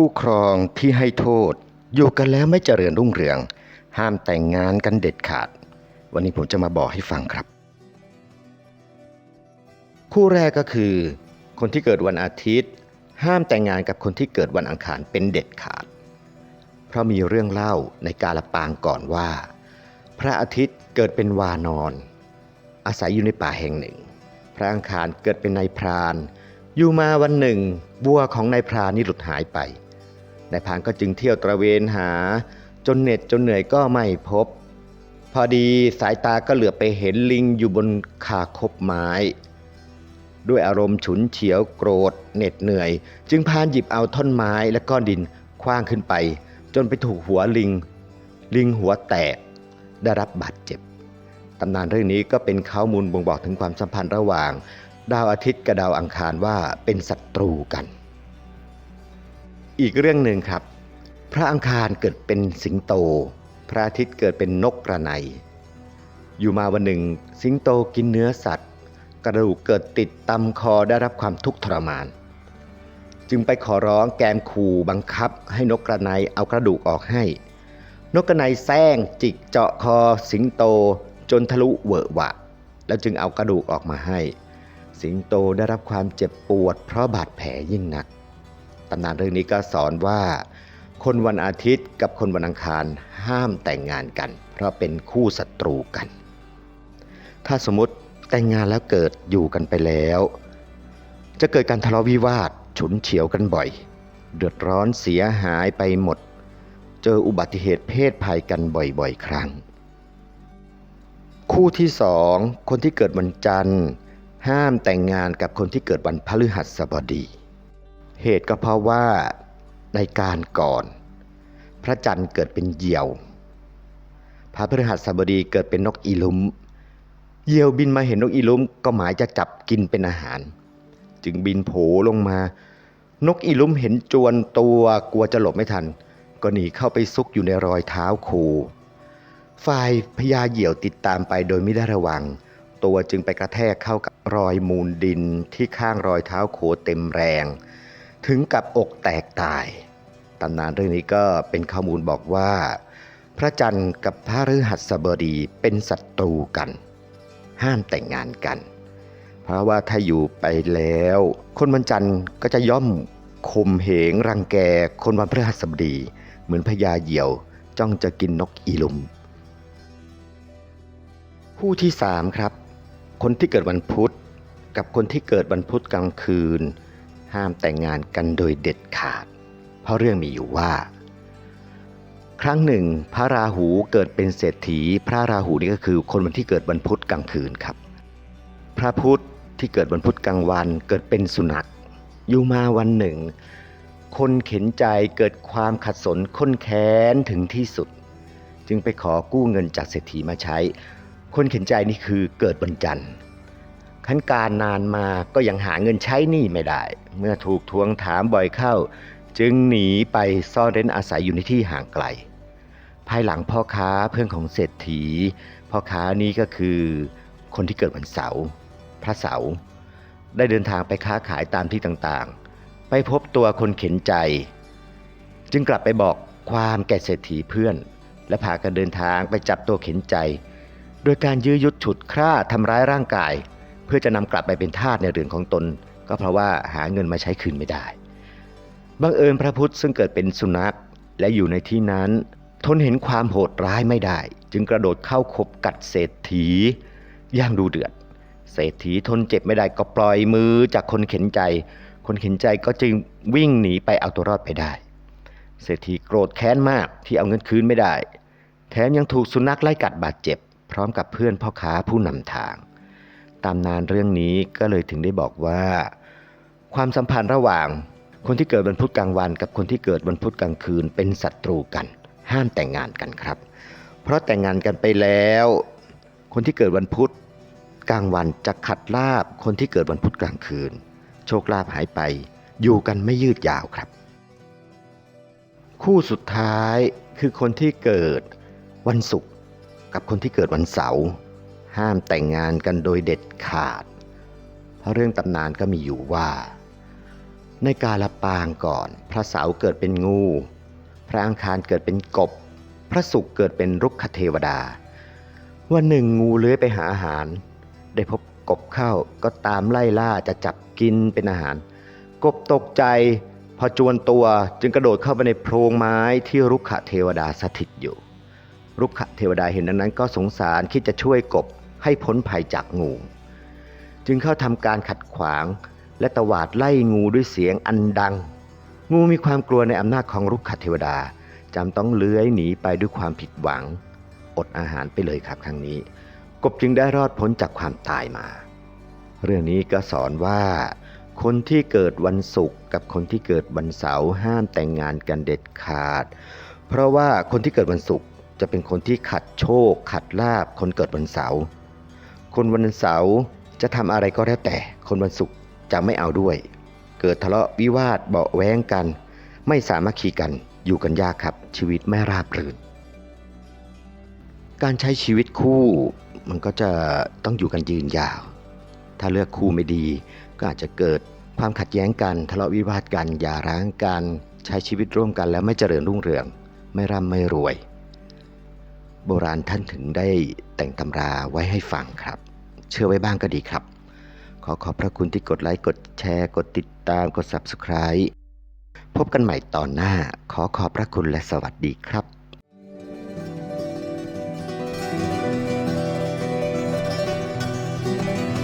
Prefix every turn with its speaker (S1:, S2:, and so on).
S1: คู่ครองที่ให้โทษ อยู่กันแล้วไม่เจริญรุ่งเรือง ห้ามแต่งงานกันเด็ดขาด วันนี้ผมจะมาบอกให้ฟังครับ คู่แรกก็คือ คนที่เกิดวันอาทิตย์ ห้ามแต่งงานกับคนที่เกิดวันอังคารเป็นเด็ดขาด เพราะมีเรื่องเล่าในกาลปางก่อนว่า พระอาทิตย์เกิดเป็นวานอน อาศัยอยู่ในป่าแห่งหนึ่ง พระอังคารเกิดเป็นนายพรานอยู่มาวันหนึ่งบัวของนายพรานนี่หลุดหายไป นายพานก็จึงเที่ยวตระเวนหา จนเหน็ดจนเหนื่อยก็ไม่พบ พอดีสายตาก็เหลือไปเห็นลิงอยู่บนคาคบไม้ ด้วยอารมณ์ฉุนเฉียวโกรธเหน็ดเหนื่อย จึงพานหยิบเอาท่อนไม้และก้อนดินคว้างขึ้นไป จนไปถูกหัวลิง ลิงหัวแตกได้รับบาดเจ็บตำนานเรื่องนี้ก็เป็นข้อมูลบ่งบอกถึงความสัมพันธ์ระหว่าง ดาวอาทิตย์กับดาวอังคารว่าเป็นศัตรูกัน อีกเรื่องหนึ่งครับ พระอังคารเกิดเป็นสิงโต พระอาทิตย์เกิดเป็นนกกระไนอยู่มาวันหนึ่ง สิงโตกินเนื้อสัตว์ กระดูกเกิดติดตำคอได้รับความทุกข์ทรมาน จึงไปขอร้องแกมขู่บังคับ ให้นกกระไนเอากระดูกออกให้ นกกระไนแซงจิกเจาะคอสิงโตจนทะลุเวอะหวะ แล้วจึงเอากระดูกออกมาให้ สิงโตได้รับความเจ็บปวดเพราะบาดแผลยิ่งหนัก ตำนานเรื่องนี้ก็สอนว่า คนวันอาทิตย์กับคนวันอังคารห้ามแต่งงานกัน เพราะเป็นคู่ศัตรูกัน ถ้าสมมติแต่งงานแล้วเกิดอยู่กันไปแล้ว จะเกิดการทะเลาะวิวาทฉุนเฉียวกันบ่อย เดือดร้อนเสียหายไปหมด เจออุบัติเหตุเพศภัยกันบ่อยๆ ครั้ง คู่ที่สองคนที่เกิดวันจันทร์ ห้ามแต่งงานกับคนที่เกิดวันพฤหัสบดี เหตุก็เพราะว่าในการก่อน พระจันทร์เกิดเป็นเหยี่ยว พระพฤหัสบดีเกิดเป็นนกอีลุมเหยี่ยวบินมาเห็นนกอีลุมก็หมายจะจับกินเป็นอาหาร จึงบินโผลงมา นกอีลุมเห็นจวนตัวกลัวจะหลบไม่ทัน ก็หนีเข้าไปซุกอยู่ในรอยเท้าโคฝ่ายพญาเหยี่ยวติดตามไปโดยไม่ได้ระวัง ตัวจึงไปกระแทกเข้ากับรอยมูลดินที่ข้างรอยเท้าโคเต็มแรง ถึงกับอกแตกตายตำนานเรื่องนี้ก็เป็นข้อมูลบอกว่า พระจันทร์กับพระฤหัสบดีเป็นศัตรูกัน ห้ามแต่งงานกัน เพราะว่าถ้าอยู่ไปแล้ว คนวันจันทร์ก็จะย่อมข่มเหงรังแกคนวันพฤหัสบดี เหมือนพญาเหยี่ยวจ้องจะกินนกอีลุมคู่ที่สามครับ คนที่เกิดวันพุธ กับคนที่เกิดวันพุธกลางคืน ห้ามแต่งงานกันโดยเด็ดขาด เพราะเรื่องมีอยู่ว่า ครั้งหนึ่ง พระราหูเกิดเป็นเศรษฐี พระราหูนี่ก็คือคนวันที่เกิดวันพุธกลางคืนครับ พระพุธที่เกิดวันพุธกลางวันเกิดเป็นสุนัข อยู่มาวันหนึ่ง คนเข็นใจเกิดความขัดสนข้นแค้นถึงที่สุด จึงไปขอกู้เงินจากเศรษฐีมาใช้ คนเข็นใจนี่คือเกิดวันจันทร์ ขั้นการนานมาก็ยังหาเงินใช้หนี้ไม่ได้ เมื่อถูกทวงถามบ่อยเข้า จึงหนีไปซ่อนเร้นอาศัยอยู่ในที่ห่างไกล ภายหลังพ่อค้าเพื่อนของเศรษฐี พ่อค้านี้ก็คือคนที่เกิดวันเสาร์พระเสาร์ได้เดินทางไปค้าขายตามที่ต่างๆ ไปพบตัวคนเข็นใจ จึงกลับไปบอกความแก่เศรษฐีเพื่อน และพากันเดินทางไปจับตัวเข็นใจ โดยการยื้อยุดฉุดคร่าทำร้ายร่างกาย เพื่อจะนำกลับไปเป็นทาสในเรือนของตน ก็เพราะว่าหาเงินมาใช้คืนไม่ได้บังเอิญพระพุทธซึ่งเกิดเป็นสุนัขและอยู่ในที่นั้น ทนเห็นความโหดร้ายไม่ได้ จึงกระโดดเข้าขบกัดเศรษฐีย่างดูเดือด เศรษฐีทนเจ็บไม่ได้ก็ปล่อยมือจากคนเข็นใจ คนเข็นใจก็จึงวิ่งหนีไปเอาตัวรอดไปได้ เศรษฐีโกรธแค้นมากที่เอาเงินคืนไม่ได้ แถมยังถูกสุนัขไล่กัดบาดเจ็บ พร้อมกับเพื่อนพ่อค้าผู้นำทาง ตามนานเรื่องนี้ก็เลยถึงได้บอกว่า ความสัมพันธ์ระหว่าง คนที่เกิดวันพุธกลางวัน กับคนที่เกิดวันพุธกลางคืนเป็นศัตรูกัน ห้ามแต่งงานกันครับ เพราะแต่งงานกันไปแล้ว คนที่เกิดวันพุธกลางวันจะขัดลาบคนที่เกิดวันพุธกลางคืน โชคลาภหายไป อยู่กันไม่ยืดยาวครับ คู่สุดท้ายคือคนที่เกิดวันศุกร์กับคนที่เกิดวันเสาร์ ห้ามแต่งงานกันโดยเด็ดขาด เพราะเรื่องตำนานก็มีอยู่ว่า ในกาลปางก่อน พระเสาเกิดเป็นงู พระอังคารเกิดเป็นกบ พระศุกร์เกิดเป็นรุกขเทวดา วันหนึ่งงูเลื้อยไปหาอาหาร ได้พบกบเข้าก็ตามไล่ล่าจะจับกินเป็นอาหาร กบตกใจพอจวนตัวจึงกระโดดเข้าไปในโพรงไม้ที่รุกขเทวดาสถิตอยู่ รุกขเทวดาเห็นดังนั้นก็สงสารคิดจะช่วยกบ ให้พ้นภัยจากงู จึงเข้าทำการขัดขวาง และตวาดไล่งูด้วยเสียงอันดัง งูมีความกลัวในอำนาจของรุกขเทวดาจำต้องเลื้อยหนีไปด้วยความผิดหวัง อดอาหารไปเลยครับครั้งนี้ กบจึงได้รอดพ้นจากความตายมา เรื่องนี้ก็สอนว่า คนที่เกิดวันศุกร์กับคนที่เกิดวันเสาร์ห้ามแต่งงานกันเด็ดขาด เพราะว่าคนที่เกิดวันศุกร์จะเป็นคนที่ขัดโชค ขัดลาบคนเกิดวันเสาร์ คนวันเสาร์จะทำอะไรก็แล้วแต่ คนวันศุกร์จะไม่เอาด้วย เกิดทะเลาะวิวาทเบาะแว้งกัน ไม่สามัคคีกัน อยู่กันยากครับ ชีวิตไม่ราบรื่น การใช้ชีวิตคู่มันก็จะต้องอยู่กันยืนยาว ถ้าเลือกคู่ไม่ดี ก็อาจจะเกิดความขัดแย้งกันทะเลาะวิวาทกันหย่าร้างกัน ใช้ชีวิตร่วมกันแล้วไม่เจริญรุ่งเรือง ไม่ร่ำไม่รวย โบราณท่านถึงได้แต่งตำราไว้ให้ฟังครับ เชื่อไว้บ้างก็ดีครับ ขอขอบพระคุณที่กดไลค์ กดแชร์ กดติดตาม กด Subscribe พบกันใหม่ตอนหน้า ขอขอบพระคุณและสวัสดีครับ